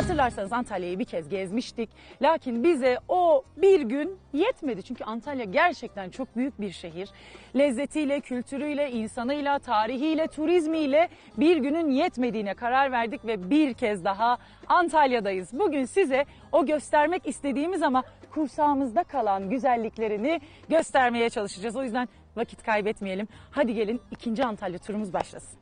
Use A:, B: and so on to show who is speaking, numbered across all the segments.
A: Hatırlarsanız Antalya'yı bir kez gezmiştik. Lakin bize o bir gün yetmedi. Çünkü Antalya gerçekten çok büyük bir şehir. Lezzetiyle, kültürüyle, insanıyla, tarihiyle, turizmiyle bir günün yetmediğine karar verdik ve bir kez daha Antalya'dayız. Bugün size o göstermek istediğimiz ama kursağımızda kalan güzelliklerini göstermeye çalışacağız. O yüzden vakit kaybetmeyelim. Hadi gelin ikinci Antalya turumuz başlasın.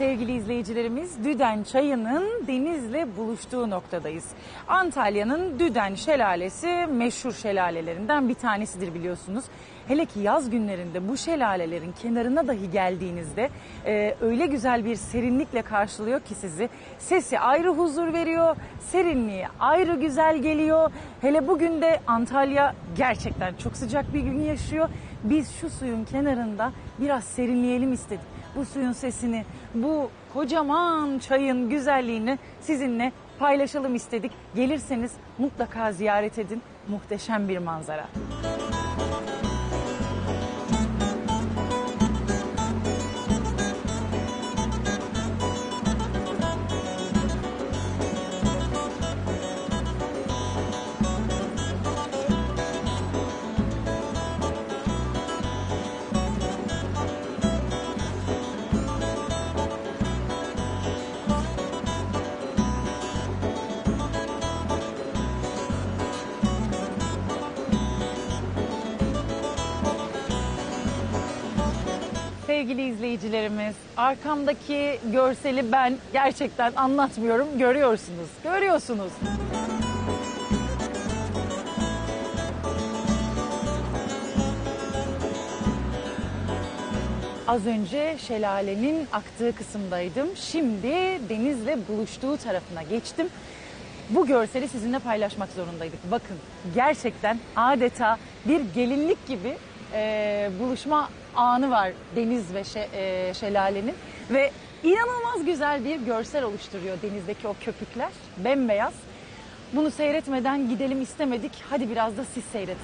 A: Sevgili izleyicilerimiz Düden Çayı'nın denizle buluştuğu noktadayız. Antalya'nın Düden Şelalesi meşhur şelalelerinden bir tanesidir biliyorsunuz. Hele ki yaz günlerinde bu şelalelerin kenarına dahi geldiğinizde e, öyle güzel bir serinlikle karşılıyor ki sizi. Sesi ayrı huzur veriyor, serinliği ayrı güzel geliyor. Hele bugün de Antalya gerçekten çok sıcak bir gün yaşıyor. Biz şu suyun kenarında biraz serinleyelim istedik bu suyun sesini, bu kocaman çayın güzelliğini sizinle paylaşalım istedik. Gelirseniz mutlaka ziyaret edin. Muhteşem bir manzara. Sevgili izleyicilerimiz, arkamdaki görseli ben gerçekten anlatmıyorum. Görüyorsunuz, görüyorsunuz. Az önce şelalenin aktığı kısımdaydım. Şimdi denizle buluştuğu tarafına geçtim. Bu görseli sizinle paylaşmak zorundaydık. Bakın gerçekten adeta bir gelinlik gibi e, buluşma anı var deniz ve şe- e, şelalenin ve inanılmaz güzel bir görsel oluşturuyor denizdeki o köpükler bembeyaz. Bunu seyretmeden gidelim istemedik. Hadi biraz da siz seyredin.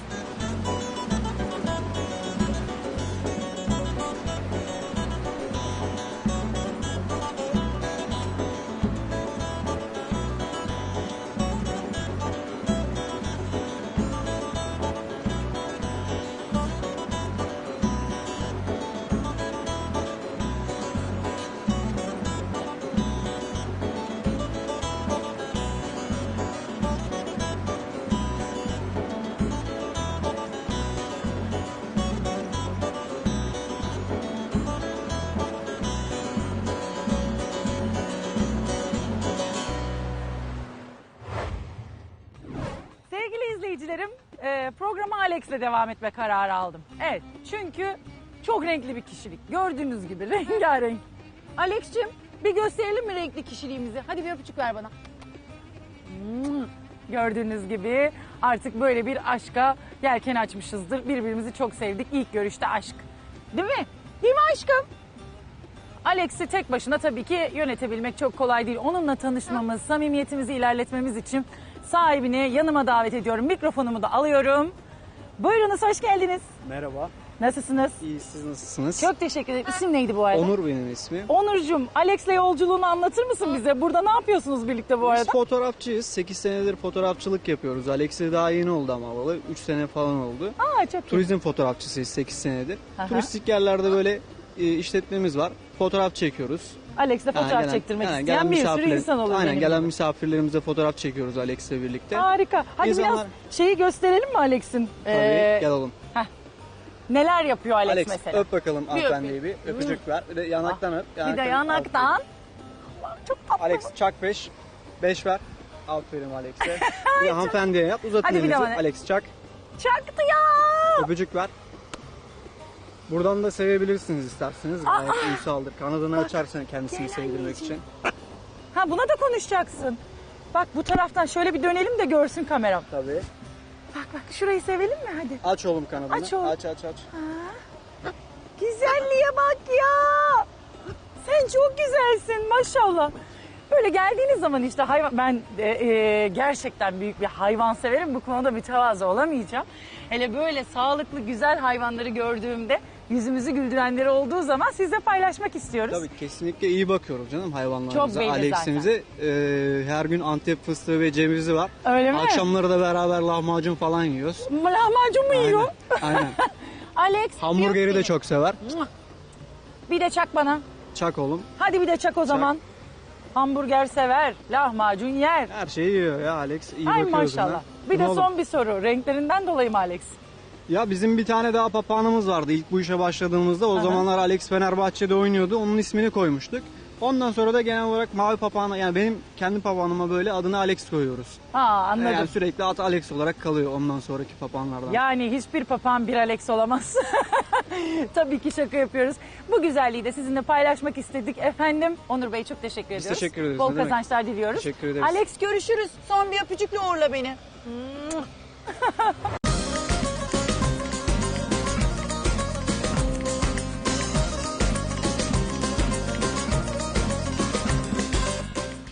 A: Programa Alex'le devam etme kararı aldım. Evet, çünkü çok renkli bir kişilik. Gördüğünüz gibi rengarenk. Alex'cim bir gösterelim mi renkli kişiliğimizi? Hadi bir öpücük ver bana. Hmm, Gördüğünüz gibi artık böyle bir aşka yelken açmışızdır. Birbirimizi çok sevdik. İlk görüşte aşk. Değil mi? Değil mi aşkım? Alex'i tek başına tabii ki yönetebilmek çok kolay değil. Onunla tanışmamız, samimiyetimizi ilerletmemiz için sahibini yanıma davet ediyorum. Mikrofonumu da alıyorum. Buyurunuz, hoş geldiniz.
B: Merhaba.
A: Nasılsınız?
B: İyi siz nasılsınız?
A: Çok teşekkür ederim. İsim neydi bu arada?
B: Onur benim ismim.
A: Onurcuğum, Alex'le yolculuğunu anlatır mısın bize? Burada ne yapıyorsunuz birlikte bu
B: Biz
A: arada?
B: fotoğrafçıyız. 8 senedir fotoğrafçılık yapıyoruz. Alex'e daha yeni oldu ama alalı. 3 sene falan oldu.
A: Aa çok iyi.
B: Turizm fotoğrafçısıyız 8 senedir.
A: Aha.
B: Turistik yerlerde böyle e, işletmemiz var. Fotoğraf çekiyoruz.
A: Alex'le fotoğraf
B: Yani gelen-
A: çektirmek
B: aynen,
A: isteyen
B: gelen
A: bir sürü
B: misafirler-
A: insan olur
B: Aynen
A: benim
B: gelen
A: gibi.
B: misafirlerimize fotoğraf çekiyoruz Alex'le birlikte.
A: Harika. Hadi
B: Bir
A: biraz şeyi gösterelim mi Alex'in?
B: Tabii
A: Ee,
B: gel oğlum.
A: neler yapıyor Alex,
B: Alex
A: mesela?
B: öp bakalım hanımefendiyi bir. Öpücük ver. Bir de yanaktan öp.
A: bir de
B: Yanaktan-
A: yanaktan. Çok tatlı.
B: Alex çak 5. 5 ver. Aferin Alex'e. bir de hanımefendiye yap. Uzat
A: Hadi bir
B: elinizi.
A: bana.
B: Alex çak.
A: Çaktı ya.
B: Öpücük ver. Buradan da sevebilirsiniz isterseniz. Gayet uysaldır. Kanadını açarsan kendisini sevdirmek için.
A: Ha buna da konuşacaksın. Bak bu taraftan şöyle bir dönelim de görsün kameram.
B: Tabii.
A: Bak bak şurayı sevelim mi hadi.
B: Aç oğlum kanadını.
A: Aç oğlum.
B: Aç aç aç.
A: Güzelliğe bak ya. Sen çok güzelsin maşallah. Böyle geldiğiniz zaman işte hayvan ben e, e, gerçekten büyük bir hayvan severim. Bu konuda mütevazı olamayacağım. Hele böyle sağlıklı güzel hayvanları gördüğümde yüzümüzü güldürenleri olduğu zaman sizle paylaşmak istiyoruz.
B: Tabii kesinlikle iyi bakıyoruz canım hayvanlarımıza.
A: Çok belli
B: Alex'imize e, her gün Antep fıstığı ve cevizi var.
A: Öyle mi?
B: Akşamları da beraber lahmacun falan yiyoruz.
A: Lahmacun mu yiyor?
B: Aynen.
A: Alex.
B: Hamburgeri de çok sever.
A: Bir de çak bana.
B: Çak oğlum.
A: Hadi bir de çak o zaman. Hamburger sever, lahmacun yer.
B: Her şeyi yiyor ya Alex. İyi
A: Ay
B: bakıyoruz
A: maşallah.
B: ona.
A: Bir de son bir soru. Renklerinden dolayı mı Alex?
B: Ya bizim bir tane daha papağanımız vardı ilk bu işe başladığımızda. O
A: Aha.
B: zamanlar Alex Fenerbahçe'de oynuyordu. Onun ismini koymuştuk. Ondan sonra da genel olarak mavi papağana yani benim kendi papağanıma böyle adını Alex koyuyoruz.
A: Ha anladım.
B: Yani sürekli at Alex olarak kalıyor ondan sonraki papağanlardan.
A: Yani hiçbir papağan bir Alex olamaz. Tabii ki şaka yapıyoruz. Bu güzelliği de sizinle paylaşmak istedik. Efendim Onur Bey çok teşekkür
B: Biz
A: ediyoruz.
B: teşekkür ederiz,
A: Bol
B: ne demek.
A: kazançlar diliyoruz.
B: Teşekkür ederiz.
A: Alex görüşürüz. Son bir öpücükle uğurla beni.